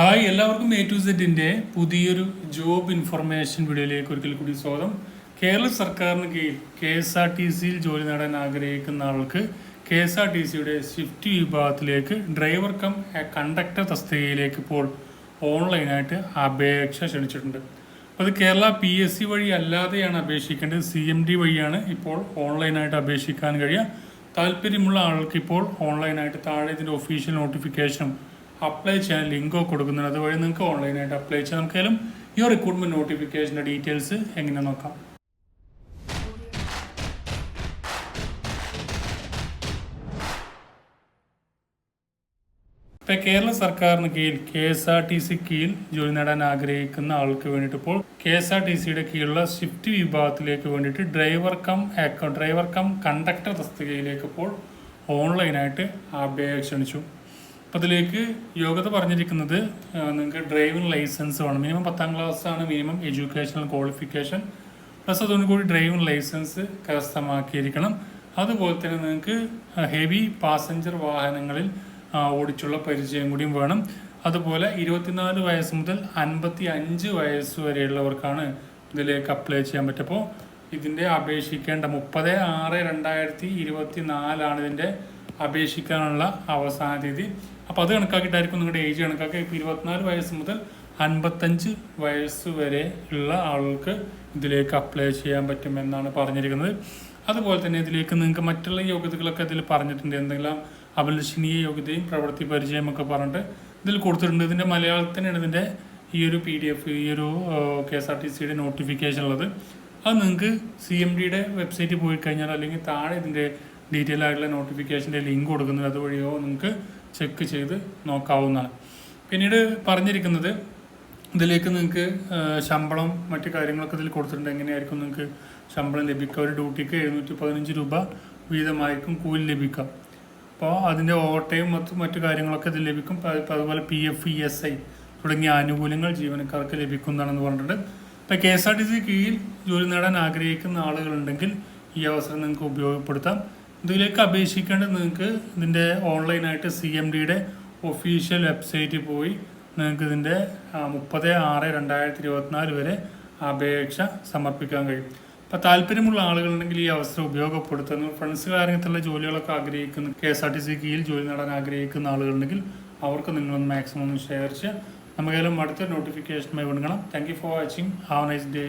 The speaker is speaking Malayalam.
ഹായ് എല്ലാവർക്കും എ ടു സെറ്റിന്റെ പുതിയൊരു ജോബ് ഇൻഫർമേഷൻ വീഡിയോയിലേക്ക് ഒരിക്കൽ കൂടി സ്വാഗതം. കേരള സർക്കാരിന് കീഴിൽ കെ എസ് ആർ ടി സിയിൽ ജോലി നേടാൻ ആഗ്രഹിക്കുന്ന ആൾക്ക് കെ എസ് ആർ ടി സിയുടെ സ്വിഫ്റ്റ് വിഭാഗത്തിലേക്ക് ഡ്രൈവർ കം കണ്ടക്ടർ തസ്തികയിലേക്ക് ഇപ്പോൾ ഓൺലൈനായിട്ട് അപേക്ഷ ക്ഷണിച്ചിട്ടുണ്ട്. അത് കേരള പി എസ് സി വഴി അല്ലാതെയാണ് അപേക്ഷിക്കേണ്ടത്. സി എം ഡി വഴിയാണ് ഇപ്പോൾ ഓൺലൈനായിട്ട് അപേക്ഷിക്കാൻ കഴിയുക. താല്പര്യമുള്ള ആൾക്ക് ഇപ്പോൾ ഓൺലൈനായിട്ട് താഴെ ഇതിന്റെ ഒഫീഷ്യൽ നോട്ടിഫിക്കേഷനും അപ്ലൈ ചെയ്യാൻ ലിങ്കോ കൊടുക്കുന്നുണ്ട്. അതുവഴി നിങ്ങൾക്ക് ഓൺലൈനായിട്ട് അപ്ലൈ ചെയ്യാം. നമുക്കായാലും ഈ റിക്രൂട്ട്മെന്റ് നോട്ടിഫിക്കേഷന്റെ ഡീറ്റെയിൽസ് എങ്ങനെ നോക്കാം? ഇപ്പൊ കേരള സർക്കാരിന് കീഴിൽ K S R T C കീഴിൽ ജോലി നേടാൻ ആഗ്രഹിക്കുന്ന ആൾക്ക് വേണ്ടിയിട്ട് ഇപ്പോൾ കെ എസ് ആർ ടി സിയുടെ കീഴിലുള്ള ഷിഫ്റ്റ് വിഭാഗത്തിലേക്ക് വേണ്ടിയിട്ട് driver cum driver cum conductor തസ്തികയിലേക്ക് ഇപ്പോൾ ഓൺലൈനായിട്ട് അപേക്ഷ ക്ഷണിച്ചു. അതിലേക്ക് യോഗ്യത പറഞ്ഞിരിക്കുന്നത് നിങ്ങൾക്ക് ഡ്രൈവിംഗ് ലൈസൻസ് വേണം. മിനിമം പത്താം ക്ലാസ് ആണ് മിനിമം എഡ്യൂക്കേഷണൽ ക്വാളിഫിക്കേഷൻ പ്ലസ് അതോടു കൂടി ഡ്രൈവിംഗ് ലൈസൻസ് കരസ്ഥമാക്കിയിരിക്കണം. അതുപോലെ തന്നെ നിങ്ങൾക്ക് ഹെവി പാസഞ്ചർ വാഹനങ്ങളിൽ ഓടിച്ചുള്ള പരിചയം കൂടിയും വേണം. അതുപോലെ ഇരുപത്തിനാല് വയസ്സ് മുതൽ അൻപത്തി അഞ്ച് വയസ്സ് വരെയുള്ളവർക്കാണ് ഇതിലേക്ക് അപ്ലൈ ചെയ്യാൻ പറ്റപ്പോൾ ഇതിന്റെ അപേക്ഷിക്കേണ്ട മുപ്പത് ആറ് രണ്ടായിരത്തി ഇരുപത്തി നാലാണ് ഇതിന്റെ അപേക്ഷിക്കാനുള്ള അവസാന തീയതി. അപ്പോൾ അത് കണക്കാക്കിയിട്ടായിരിക്കും നിങ്ങളുടെ ഏജ് കണക്കാക്കുക. ഇപ്പോൾ ഇരുപത്തിനാല് വയസ്സ് മുതൽ അൻപത്തഞ്ച് വയസ്സ് വരെ ഉള്ള ആളുകൾക്ക് ഇതിലേക്ക് അപ്ലൈ ചെയ്യാൻ പറ്റുമെന്നാണ് പറഞ്ഞിരിക്കുന്നത്. അതുപോലെ തന്നെ ഇതിലേക്ക് നിങ്ങൾക്ക് മറ്റുള്ള യോഗ്യതകളൊക്കെ ഇതിൽ പറഞ്ഞിട്ടുണ്ട്. എന്തെങ്കിലും അഭിലഷണീയ യോഗ്യതയും പ്രവൃത്തി പരിചയം ഒക്കെ പറഞ്ഞിട്ട് ഇതിൽ കൊടുത്തിട്ടുണ്ട്. ഇതിന്റെ മലയാളത്തിനാണ് ഇതിന്റെ ഈ ഒരു പി ഡി എഫ് ഈ ഒരു കെ എസ് ആർ ടി സിയുടെ നോട്ടിഫിക്കേഷൻ ഉള്ളത്. അത് നിങ്ങൾക്ക് സി എം ഡിയുടെ വെബ്സൈറ്റിൽ പോയി കഴിഞ്ഞാൽ അല്ലെങ്കിൽ താഴെ ഇതിന്റെ ഡീറ്റെയിൽ ആയിട്ടുള്ള നോട്ടിഫിക്കേഷന്റെ ലിങ്ക് കൊടുക്കുന്നത് അതുവഴിയോ നിങ്ങൾക്ക് ചെക്ക് ചെയ്ത് നോക്കാവുന്നതാണ്. പിന്നീട് പറഞ്ഞിരിക്കുന്നത് ഇതിലേക്ക് നിങ്ങൾക്ക് ശമ്പളം മറ്റു കാര്യങ്ങളൊക്കെ ഇതിൽ കൊടുത്തിട്ടുണ്ട്. എങ്ങനെയായിരിക്കും നിങ്ങൾക്ക് ശമ്പളം ലഭിക്കുക? ഒരു ഡ്യൂട്ടിക്ക് എഴുന്നൂറ്റി പതിനഞ്ച് രൂപ വീതമായിരിക്കും കൂലി ലഭിക്കുക. അപ്പോൾ അതിന്റെ ഓട്ടയും മറ്റു മറ്റു കാര്യങ്ങളൊക്കെ ഇതിൽ ലഭിക്കും. അതുപോലെ P F E S I തുടങ്ങിയ ആനുകൂല്യങ്ങൾ ജീവനക്കാർക്ക് ലഭിക്കുന്നതാണെന്ന് പറഞ്ഞിട്ടുണ്ട് ഇപ്പോൾ K S R T C കീഴിൽ ജോലി നേടാൻ ആഗ്രഹിക്കുന്ന ആളുകളുണ്ടെങ്കിൽ ഈ അവസരം നിങ്ങൾക്ക് ഉപയോഗപ്പെടുത്താം. ഇതിലേക്ക് അപേക്ഷിക്കേണ്ടത് നിങ്ങൾക്ക് ഇതിന്റെ ഓൺലൈനായിട്ട് സി എം ഡിയുടെ ഒഫീഷ്യൽ വെബ്സൈറ്റിൽ പോയി നിങ്ങൾക്ക് ഇതിന്റെ മുപ്പത് ആറ് രണ്ടായിരത്തി ഇരുപത്തിനാല് വരെ അപേക്ഷ സമർപ്പിക്കാൻ കഴിയും. അപ്പോൾ താല്പര്യമുള്ള ആളുകളുണ്ടെങ്കിൽ ഈ അവസരം ഉപയോഗപ്പെടുത്തുന്നു ഫ്രണ്ട്സ് കാര്യത്തിലുള്ള ജോലികളൊക്കെ ആഗ്രഹിക്കുന്ന K S R T C കീഴിൽ ജോലി നേടാൻ ആഗ്രഹിക്കുന്ന ആളുകളുണ്ടെങ്കിൽ അവർക്ക് നിങ്ങളൊന്ന് മാക്സിമം ഒന്ന് ഷെയർ ചെയ്യുക. നമുക്കെല്ലാം അടുത്ത നോട്ടിഫിക്കേഷനുമായി വിടുകണം thank you for watching have nice day